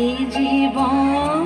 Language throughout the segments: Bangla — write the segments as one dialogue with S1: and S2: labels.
S1: এই জীবন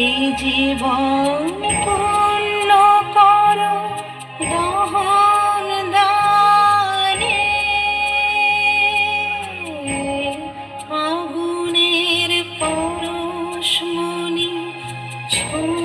S1: এই জীবন পূর্ণ কর দহন দানে। আগুনের পরশ মনি ছো